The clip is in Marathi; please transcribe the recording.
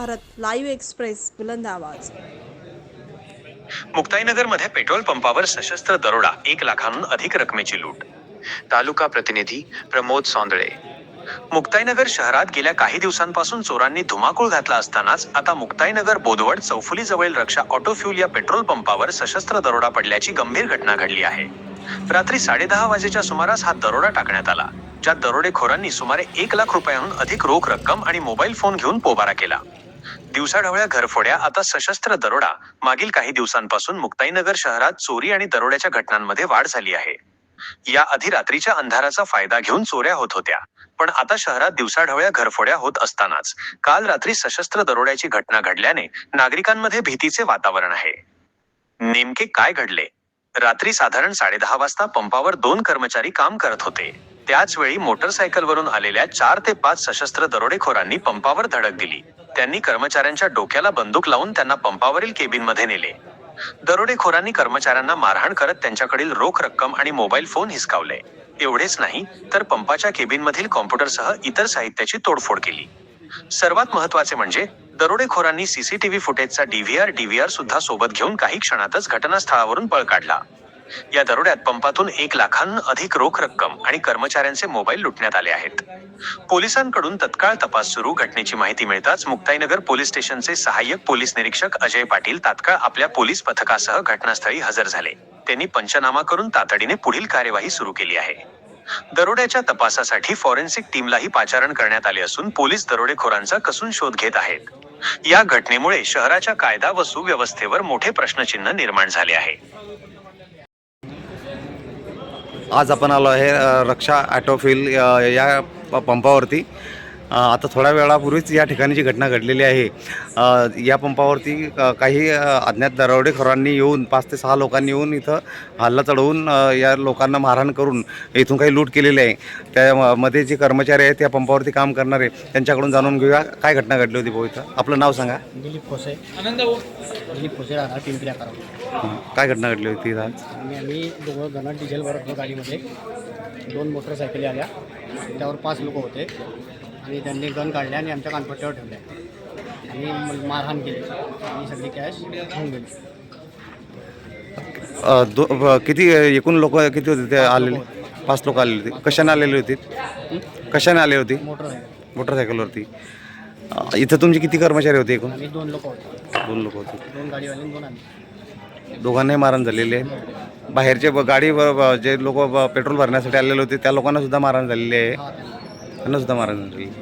भारत लाईव्ह एक्सप्रेस बुलंद आवाज. मुक्ताईनगरमध्ये पेट्रोल पंपावर सशस्त्र दरोडा एक लाखांहून अधिक रकमेची लूट. तालुका प्रतिनिधी प्रमोद सौंदळे. मुक्ताईनगर शहरात गेल्या काही दिवसांपासून चोरांनी धुमाकूळ घातला असतानाच आता मुक्ताईनगर बोदवड चौफुली जवळील रक्षा ऑटो फ्युल या पेट्रोल पंपावर सशस्त्र दरोडा पडल्याची गंभीर घटना घडली आहे. रात्री साडेदहा वाजेच्या सुमारास हा दरोडा टाकण्यात आला ज्यात दरोडेखोरांनी सुमारे एक लाख रुपयांहून अधिक रोख रक्कम आणि मोबाईल फोन घेऊन पोबारा केला. दिवसाढवळ्या घरफोड्या आता सशस्त्र दरोडा. मागील काही दिवसांपासून मुक्ताईनगर शहरात चोरी आणि दरोड्याच्या घटनांमध्ये वाढ झाली आहे. या आधी रात्रीच्या अंधाराचा फायदा घेऊन चोऱ्या होत होत्या. पण आता शहरात दिवसाढवळ्या घरफोड्या होत असतानाच काल रात्री सशस्त्र दरोड्याची घटना घडल्याने नागरिकांमध्ये भीतीचे वातावरण आहे. नेमके काय घडले? रात्री साधारण साडेदहा वाजता पंपावर दोन कर्मचारी काम करत होते. त्याचवेळी मोटरसायकलवरून आलेल्या चार ते पाच सशस्त्र दरोडेखोरांनी पंपावर धडक दिली. त्यांनी कर्मचाऱ्यांच्या डोक्याला बंदूक लावून त्यांना पंपावरील केबिनमध्ये नेले. दरोडेखोरांनी कर्मचाऱ्यांना मारहाण करत त्यांच्याकडील रोख रक्कम आणि मोबाईल फोन हिसकावले. एवढेच नाही तर पंपाच्या केबिनमधील कॉम्प्युटरसह इतर साहित्याची तोडफोड केली. सर्वात महत्त्वाचे म्हणजे दरोडेखोरांनी सीसीटीव्ही फुटेजचा डीव्हीआर डीव्हीआर सुद्धा सोबत घेऊन काही क्षणातच घटनास्थळावरून पळ काढला. या दरोड्यात पंपातून एक लाखांहून अधिक रोख रक्कम आणि कर्मचाऱ्यांचे मोबाईल लुटण्यात आले आहेत. पोलिसांकडून तत्काळ तपास सुरू. घटनेची माहिती मिळताच मुक्ताईनगर पोलीस स्टेशनचे सहाय्यक पोलीस निरीक्षक अजय पाटील तात्काळ आपल्या पोलीस पथकासह घटनास्थळी हजर झाले. त्यांनी पंचनामा करून तातडीने पुढील कार्यवाही सुरू केली आहे. दरोड्याच्या तपासासाठी फॉरेन्सिक टीमलाही पाचारण करण्यात आले असून पोलीस दरोडेखोरांचा कसून शोध घेत आहेत. या घटनेमुळे शहराच्या कायदा व सुव्यवस्थेवर मोठे प्रश्नचिन्ह निर्माण झाले आहे. आज आपण आलो आहे रक्षा ॲटोफिल या पंपावरती. आता थोड्या वेळापूर्वीच या ठिकाणी जी घटना घडलेली आहे या पंपावरती काही अज्ञात दरोडेखोरांनी येऊन पाच ते सहा लोकांनी येऊन इथं हल्ला चढवून या लोकांना मारहाण करून इथून काही लूट केलेली आहे. त्यामध्ये जे कर्मचारी आहेत त्या पंपावरती काम करणारे त्यांच्याकडून जाणून घेऊया काय घटना घडली होती भाऊ इथं? आपलं नाव सांगा. दिलीप खोसे. दिलीप खोसे काय घटना घडली होती इथं आम्ही दोघं जण डिझेल भरत होतो गाडीमध्ये. दोन मोटरसायकली आल्या. त्यावर पाच लोक होते. आणि त्यांनी गन काढले आणि आमच्या कानपट्ट्यावर ठेवल्या. आणि मारहाण केली. आणि सगळी कॅश घेऊन गेली. अ, दो ब- किती एकूण लोक किती होते ते आलेले? पाच लोक आलेले होते. कशाने आलेले होते? कशाने आले होते? मोटरसायकल. मोटरसायकलवरती. अ, इथं तुमचे किती कर्मचारी होते एकूण? आम्ही दोन लोक होते. दोन लोक होते. दोन गाडीवाले आणि दोन आम्ही. दोघांनाही मारण झालेले आहे. बाहेरचे ब- गाडी ब- ब- जे लोक पेट्रोल भरण्यासाठी आलेले होते त्या लोकांना सुद्धा मारण झालेली आहे. हा त्यांना. त्यांना सुद्धा मारण झालेली आहे.